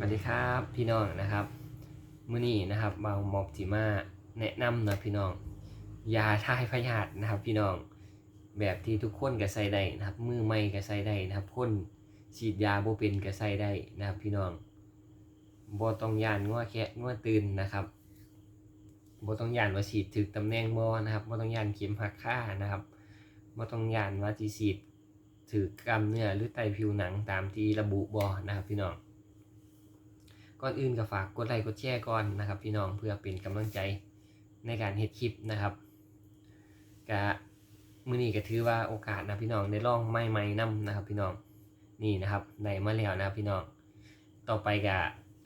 สวัสดีครับพี่น้องนะครับมื้อนี้นะครับเบาหมอบจิมาแนะนำนะพี่น้อง ยาทายพยาธินะครับพี่น้องแบบที่ทุกคนก็ใส่ได้นะครับ มือใหม่ก็ใส่ได้นะครับคนฉีดยาโบเป็นก็ใส่ได้นะครับพี่น้องบ่ต้องยานงัวแคะงัวตื่นนะครับบ่ต้องยานว่าฉีดถึกตำแหน่งบ่นะครับบ่ต้องยานเข็มหักค่านะครับบ่ต้องยานว่าสิฉีดถึกกล้ามเนื้อหรือไตผิวหนังตามที่ระบุบ่นะครับพี่น้อง ก่อนอื่นก็ฝากกดไลค์กดแชร์ก่อนนะครับพี่น้องเพื่อเป็นกำลังใจในการเฮ็ดคลิปนะครับกะมือนี้ก็ถือว่าโอกาสนะพี่น้องได้ลองใหม่ๆนํนะครับ พี่น้องนี่นะครับได้มาแล้วนะครับพี่น้อง ต่อไปก็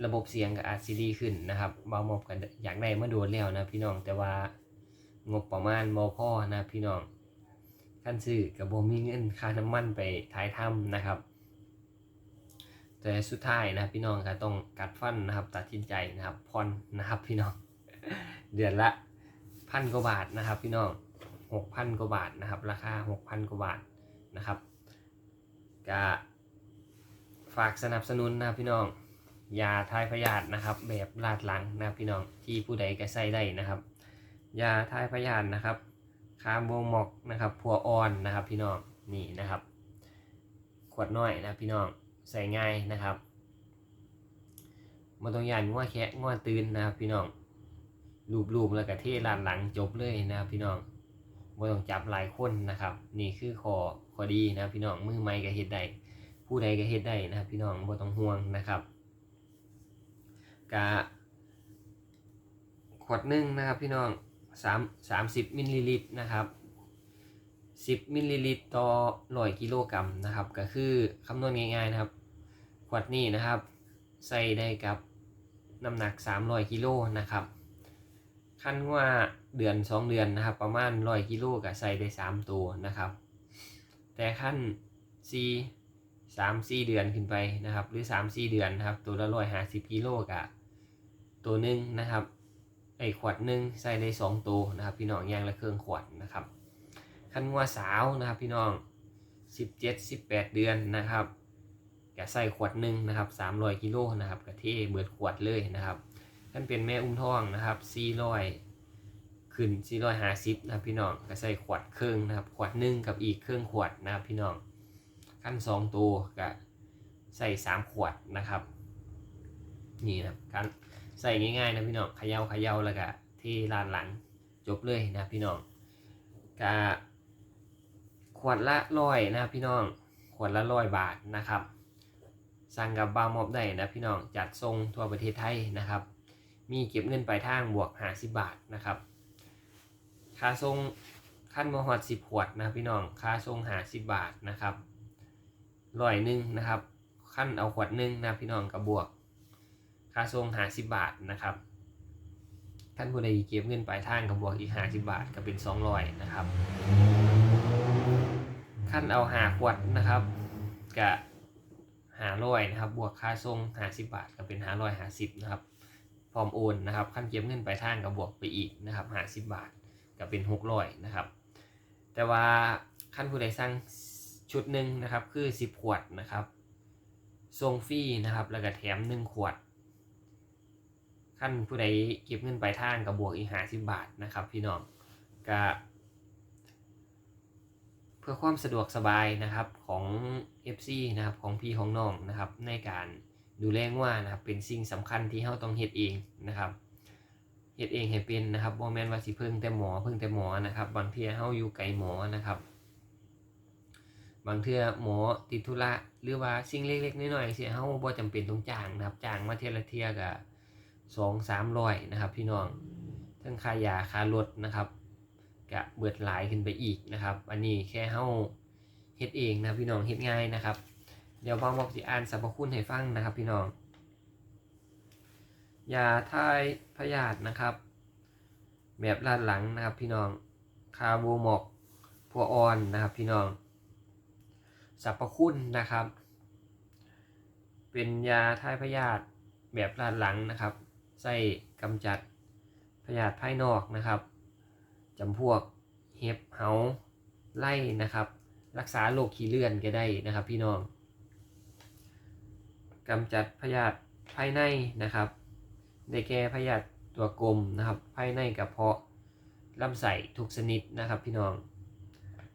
ระบบเสียงก็อาจสิดีขึ้นนะครับเบาหมอบกันอยากได้มาโดนแล้วนะพี่น้องแต่ว่างบประมาณบ่พอนะพี่น้องขั้นซื้อก็บ่มีเงินค่าน้ำมันไปถ่ายทำนะครับ แต่สุดท้ายนะพี่น้องก็ต้องกัดฟันนะครับ ตัดสินใจนะครับผ่อนนะครับพี่น้อง เดือนละพันกว่าบาทนะครับ พี่น้องหกพันกว่าบาทนะครับ ราคาหกพันกว่าบาทนะครับก็ฝากสนับสนุนนะครับพี่น้องยาทายพยาธินะครับ แบบลาดหลังนะครับพี่น้องที่ผู้ใดก็ใส่ได้นะครับยาทายพยาธินะครับคาร์โบมอกนะครับพัวออนนะครับ พี่น้องนี่นะครับ ขวดน้อยนะพี่น้อง ใส่ง่ายนะครับมาต้องยานงัวแคะงัวตื่นนะครับพี่น้องรูปๆแล้วก็เทลานหลังจบเลยนะครับพี่น้องไม่ต้องจับหลายคนนะครับ นี่คือขอขอดีนะพี่น้องมือไม้ก็เฮ็ดได้ผู้ใดก็เฮ็ดได้นะครับ พี่น้องไม่ต้องห่วงนะครับกะขวดหนึ่งนะครับพี่น้องสามสามสิบมิลลิลิตรนะครับ 10มิลลิลิตรต่อร้อยกิโลกรัมนะครับ ก็คือคำนวณง่ายๆนะครับ ขวดนี้นะครับ ใส่ได้กับน้ำหนัก 300กิโลนะครับขั้นว่าเดือน 2 เดือนนะครับ ประมาณ100กิโลก็ใส่ได้ 3 ตัวนะครับ แต่ขั้น4 3 4 เดือนขึ้นไปนะครับ หรือ 3 4 เดือนนะครับ ตัวละ150กิโลกับตัวหนึ่งนะครับไอขวดหนึ่งใส่ได้ 2 ตัวนะครับ พี่น้องอย่างละเครื่องขวดนะครับ คันงัวสาวนะครับพี่น้อง 17 18 เดือนนะครับกะใส่ขวดหนึ่งนะครับ300กิโลนะครับกะเทเบิดขวดเลยนะครับท่านเป็นแม่อุ้มท้องนะครับ400ขึ้น450นะครับพี่น้องก็ใส่ขวดครึ่งนะครับขวดหนึ่งกับอีกครึ่งขวดนะครับพี่น้องขั้น2ตัวก็ใส่ 3 ขวดนะครับนี่นะครับการใส่ง่ายๆนะพี่น้องเขย่าเขย่าแล้วก็ที่ลานหลังจบเลยนะพี่น้องกะ ขวดละร้อยนะครับพี่น้อง ขวดละร้อยบาทนะครับ สั่งกับบาร์มอบได้นะพี่น้อง จัดทรงทั่วประเทศไทยนะครับ มีเก็บเงินปลายทางบวกหาสิบาทนะครับ ค่าทรงขั้นมหอดสิบขวดนะพี่น้อง ค่าทรงหาสิบบาทนะครับร้อยหนึ่งนะครับ ขั้นเอาขวดหนึ่งนะพี่น้องกับบวก ค่าทรงหาสิบบาทนะครับท่านผู้ใดเก็บเงินปลายทางกับบวกอีกหาสิบาทก็เป็นสองร้อยนะครับ ขั้นเอาหาขวดนะครับกะหาร้อยนะครับ บวกค่าส่งหาสิบบาทก็เป็นหาร้อยหาสิบนะครับพร้อมโอนนะครับขั้นเก็บเงินไปลายทางก็บวกไปอีกนะครับหาสิบบาทก็เป็นหกร้อยนะครับ แต่ว่าขั้นผู้ใดสั่งชุดหนึ่งนะครับคือสิบขวดนะครับส่งฟรีนะครับ แล้วก็แถมหนึ่งขวดขั้นผู้ใดเก็บเงินไปลายทางกับบวกอีกหาสิบบาทนะครับ พี่น้องก็ เพื่อความสะดวกสบายนะครับของ FC นะครับของพี่ของน้องนะครับในการดูแลง่านะครับเป็นสิ่งสำคัญที่เราต้องเฮ็ดเองนะครับเฮ็ดเองให้เป็นนะครับบ่แม่นว่าสิเพิ่งแต่หมอเพิ่งแต่หมอนะครับ บางเทื่อเฮาอยู่ไกลหมอนะครับ บางเทื่อหมอติดธุระหรือว่าสิ่งเล็กๆน้อยๆสิเฮาบ่จำเป็นต้องจ้างนะครับจ้างมาเทื่อละเทื่อก็2-300นะครับ พี่น้องทั้งค่ายาค่ารถนะครับ กะเบิดหลายขึ้นไปอีกนะครับ อันนี้แค่เฮาเฮ็ดเองนะพี่น้องเฮ็ดง่ายนะครับ เดี๋ยวบางบอกสิอ่านสรรพคุณให้ฟังนะครับพี่น้องยาทายพยาธินะครับ แบบลาดหลังนะครับพี่น้องคาร์โบมอกพัวออนนะครับพี่น้องสรรพคุณนะครับ เป็นยาทายพยาธิแบบลาดหลังนะครับใส่กำจัดพยาธิภายนอกนะครับ จำพวกเห็บเหาไล่นะครับ รักษาโรคขี้เลื่อนก็ได้นะครับ พี่น้องกำจัดพยาธิภายในนะครับ ได้แก่พยาธิตัวกลมนะครับ ภายในกระเพาะลำไส้ทุกชนิดนะครับ พี่น้อง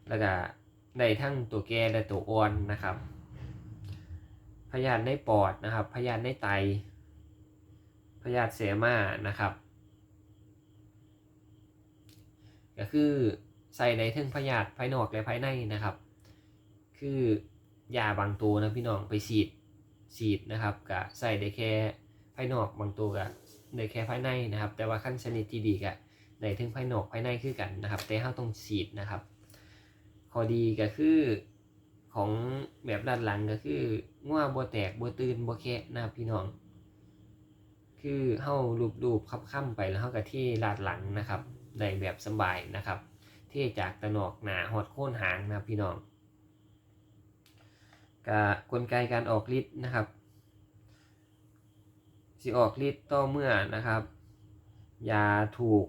แล้วก็ได้ทั้งตัวแก่และตัวอ่อนนะครับ พยาธิในปอดนะครับ พยาธิในไต พยาธิเสมานะครับ ก็คือใส่ในทั้งพยาธิภายนอกและภายในนะครับ คือยาบางตัวนะพี่น้องไปฉีดฉีดนะครับก็ใส่ได้แค่ภายนอกบางตัวก็ได้แค่ภายในนะครับ แต่ว่าขั้นชนิดที่ดีก็ได้ทั้งภายนอกภายในคือกันนะครับ แต่เราต้องฉีดนะครับข้อดีก็คือของแบบด้านหลังก็คือง่วบ่แตกบ่ตื่นบ่แคะนะครับพี่น้อง คือเฮาลูบๆค้ำไปแล้วเฮาก็เที่ลาดหลังนะครับ ได้แบบสบายนะครับ เที่จากตะนอกหนาหอดโค่นหางนะพี่น้องกกลไกการออกฤทธิ์นะครับสิออกฤทธิ์ต่อเมื่อนะครับยาถูก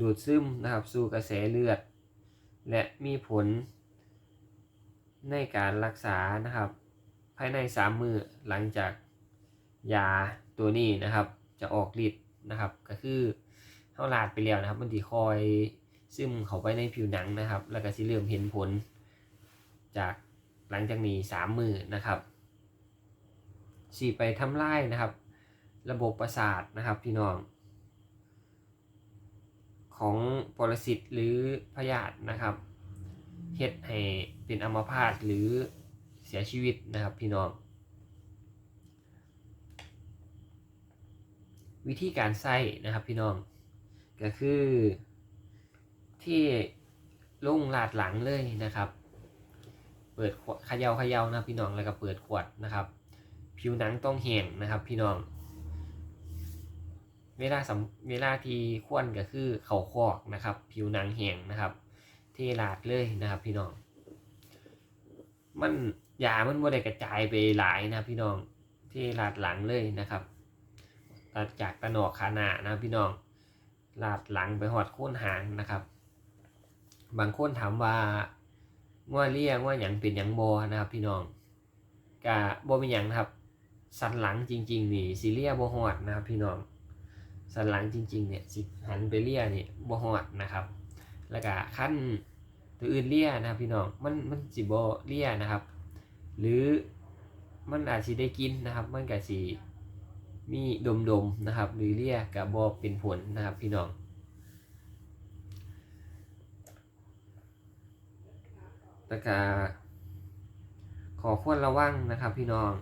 ดูดซึมนะครับสู่กระแสเลือด และมีผลในการรักษานะครับ ภายในสามมือหลังจากยาตัวนี้นะครับ จะออกฤทธิ์นะครับก็คือ เท่าลาดไปแล้วนะครับ มันดีคอยซึมเข้าไปในผิวหนังนะครับ แล้วก็สิเริ่มเห็นผล จากหลังจากนี้สามมือนะครับสีไปทำลายนะครับ ระบบประสาทนะครับพี่น้อง ของปรสิตหรือพยาธินะครับเฮ็ดให้เป็นอัมพาตหรือเสียชีวิตนะครับพี่น้อง วิธีการใส่นะครับพี่น้อง ก็คือ ที่ลงลาดหลังเลยนะครับ เปิดขวดเขยา่าเขย่านะพี่น้องแล้วก็เปิดขวดนะครับ ผิวหนังต้องแห้งนะครับ พี่น้อง เวลาสเวลาที่ควนก็คือเข่าคอกนะครับ ผิวหนังแห้งนะครับเทลาดเลยนะครับ พี่น้อง มันยามันบ่ได้กระจายไปหลายนะพี่น้องเทลาดหลังเลยนะครับตัดจากตะหนอกขาหนานะพี่น้อง ลาดหลังไปหอดโค่นหางนะครับ บางคนถามว่าง่วเลี้ยง่วหยังเป็นหยังบอนะครับพี่น้องกะบอเป็นหยังนะครับ สันหลังจริง ๆ นี่สิเลียบอหอดนะครับพี่น้องสันหลังจริง ๆ เนี่ยสิหันไปเลียนี่บอหอดนะครับ แล้วก็ขั้นตัวอื่นเลียนะครับพี่น้องมันมันสิบอเลียนะครับ หรือมันอาจสิได้กินนะครับ มันก็สิ มีดมๆนะครับหรือเลียกับบอเป็นผลนะครับพี่น้องแล้วก็ขอควรระวังนะครับ พี่น้อง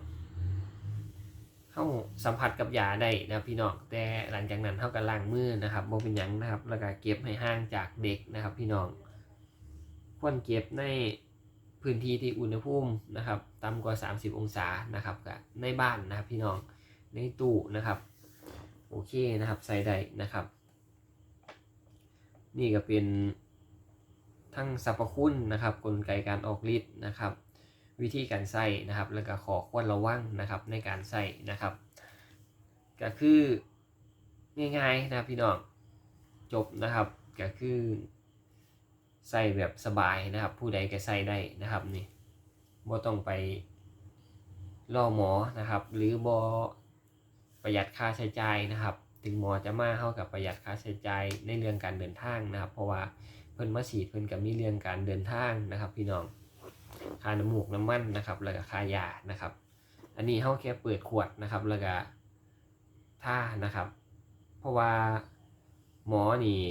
เข้าสัมผัสกับยาได้นะพี่น้องแต่หลังจากนั้นเท่ากับล้างมือนะครับบ่เป็นหยังนะครับ แล้วก็เก็บให้ห่างจากเด็กนะครับ พี่น้องควรเก็บในพื้นที่ที่อุณหภูมินะครับต่ำกว่า 30 องศานะครับกับในบ้านนะครับพี่น้อง ในตู้นะครับโอเคนะครับใส่ได้นะครับ นี่ก็เป็นทั้งสรรพคุณนะครับ กลไกการออกฤทธิ์นะครับ วิธีการใส่นะครับ แล้วก็ขอควรระวังนะครับในการใส่นะครับ ก็คือง่ายๆนะพี่น้องจบนะครับก็คือใส่แบบสบายนะครับ ผู้ใดก็ใส่ได้นะครับนี่บ่ต้องไปล่อหมอนะครับ หรือบอ ประหยัดค่าใช้จ่ายนะครับ ถึงหมอจะมาเข้ากับประหยัดค่าใช้จ่ายในเรื่องการเดินทางนะครับ เพราะว่าเพิ่นมาฉีดเพิ่นกับมีเรื่องการเดินทางนะครับ พี่น้องค่าน้ำมูกน้ำมันนะครับแล้วก็ค่ายานะครับ อันนี้เขาแค่เปิดขวดนะครับ แล้วก็ท่านะครับ เพราะว่าหมอนี่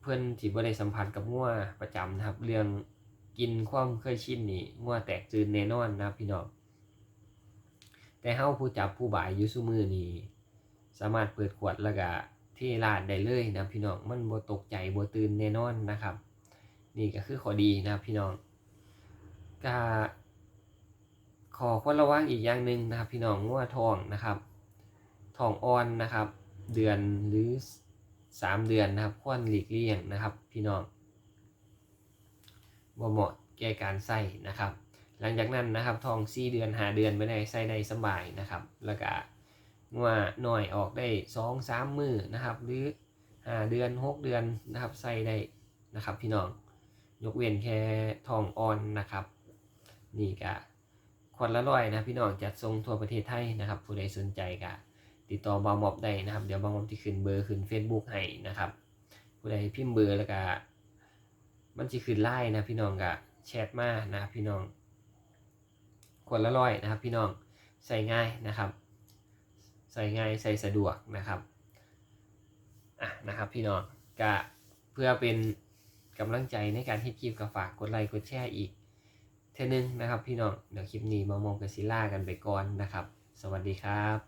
เพิ่อนที่บ่ได้สัมผัสกับงัวประจำนะครับ เรื่องกินความเคยชินนี่งัวแตกจืดแน่นอนนะพี่น้อง แต่เฮาผู้จับผู้บ่ายอยู่ซุมือนี่สามารถเปิดขวดแล้วก็เทราดได้เลยนะพี่น้องมันบ่ตกใจบ่ตื่นแน่นอนนะครับ นี่ก็คือข้อดีนะครับพี่น้องก็ขอควรระวังอีกอย่างหนึ่งนะครับพี่น้องงัวทองนะครับทองอ่อนนะครับ เดือนหรือสามเดือนนะครับควรหลีกเลี่ยงนะครับ พี่น้องบ่เหมาะแก่การใส่นะครับ หลังจากนั้นนะครับทองสี่เดือนหาเดือนไม่ได้ใส่ได้สบายนะครับ แล้วก็งัวหน่อยออกได้สองสามมือนะครับ หรือห้าเดือนหกเดือนนะครับใส่ได้นะครับ พี่น้องยกเว้นแค่ทองอ่อนนะครับ นี่ก็คขวดละร้อยนะพี่น้องจัดส่งทั่วประเทศไทยนะครับ ผู้ใดสนใจก็ติดต่อบาวมอบได้นะครับ เดี๋ยวบาวมอบที่ขึ้นเบอร์ขึ้น Facebook ให้นะครับ ผู้ใดพิมพ์เบอร์แล้วก็มันจะขึ้นไล่นะพี่น้องก็แชทมานะพี่น้อง ขวดละร้อยนะครับพี่น้องใส่ง่ายนะครับ ใส่ง่ายใส่สะดวกนะครับอะนะครับพี่น้องก็เพื่อเป็นกำลังใจในการที่คลิปก็ฝากกดไลค์กดแชร์อีกเท่านึงนะครับพี่น้องเดี๋ยวคลิปนี้มามองกับซิล่ากันไปก่อนนะครับ สวัสดีครับ